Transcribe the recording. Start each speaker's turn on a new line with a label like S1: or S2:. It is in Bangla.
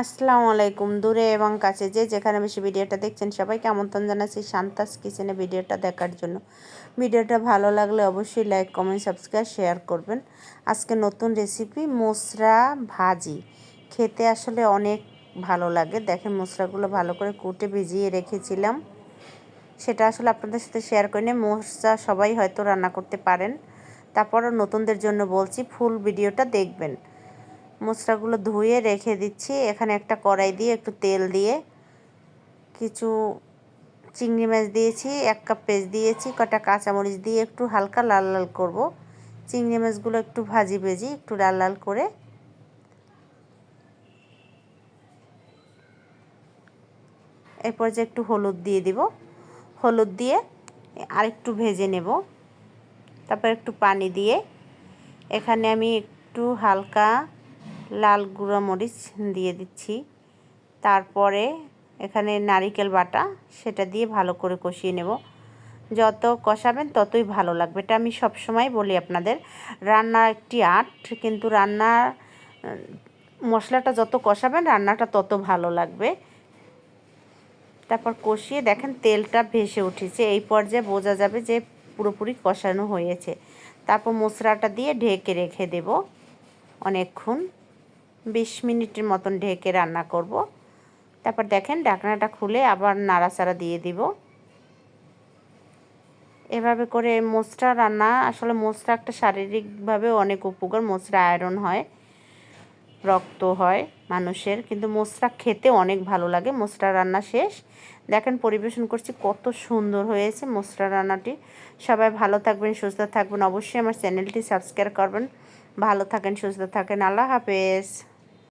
S1: আসসালামু আলাইকুম। দূরে এবং কাছে যে যেখানে বেশি ভিডিওটা দেখছেন সবাইকে আমন্ত্রণ জানাচ্ছি শান্তাস কিচেনে ভিডিওটা দেখার জন্য। ভিডিওটা ভালো লাগলে অবশ্যই লাইক, কমেন্ট, সাবস্ক্রাইব, শেয়ার করবেন। আজকে নতুন রেসিপি মশরা ভাজি। খেতে আসলে অনেক ভালো লাগে। দেখেন মশরাগুলো ভালো করে কুটে ভিজিয়ে রেখেছিলাম। সেটা আসলে আপনাদের সাথে শেয়ার করে নিয়ে মশরা সবাই হয়তো রান্না করতে পারেন। তারপরও নতুনদের জন্য বলছি, ফুল ভিডিওটা দেখবেন। মশলাগুলো ধুয়ে রেখে দিচ্ছি। এখানে একটা কড়াই দিয়ে একটু তেল দিয়ে কিছু চিংড়ি মাছ দিয়েছি, এক কাপ পেস্ট দিয়েছি, কটা কাঁচামরিচ দিয়ে একটু হালকা লাল লাল করব। চিংড়ি মাছগুলো একটু ভাজি ভেজি একটু লাল লাল করে এরপর যে একটু হলুদ দিয়ে দিব। হলুদ দিয়ে আরেকটু ভেজে নেব। তারপর একটু পানি দিয়ে এখানে আমি একটু হালকা লাল গুঁড়ো মরিচ দিয়ে দিচ্ছি। তারপরে এখানে নারিকেল বাটা, সেটা দিয়ে ভালো করে কষিয়ে নেব। যত কষাবেন ততই ভালো লাগবে। এটা আমি সবসময় বলি আপনাদের, রান্না একটি আর্ট, কিন্তু রান্নার মশলাটা যত কষাবেন রান্নাটা তত ভালো লাগবে। তারপর কষিয়ে দেখেন তেলটা ভেসে উঠেছে। এই পর্যায়ে বোঝা যাবে যে পুরোপুরি কষানো হয়েছে। তারপর মশলাটা দিয়ে ঢেকে রেখে দেব অনেকক্ষণ। বিশ মিনিটের মতন ঢেকে রান্না করব। তারপর দেখেন ঢাকনাটা খুলে আবার নাড়াচাড়া দিয়ে দিব। এভাবে করে মোচটা রান্না, আসলে মোচটা একটা শারীরিকভাবে অনেক উপকার মোচরা আয়রন হয়, রক্ত হয় মানুষের, কিন্তু মোচরা খেতে অনেক ভালো লাগে। মোচরা রান্না শেষ। দেখেন পরিবেশন করছি, কত সুন্দর হয়েছে মোচরা রান্নাটি। সবাই ভালো থাকবেন, সুস্থ থাকবেন। অবশ্যই আমার চ্যানেলটি সাবস্ক্রাইব করবেন। ভালো থাকেন, সুস্থ থাকেন। আল্লাহ হাফেজ।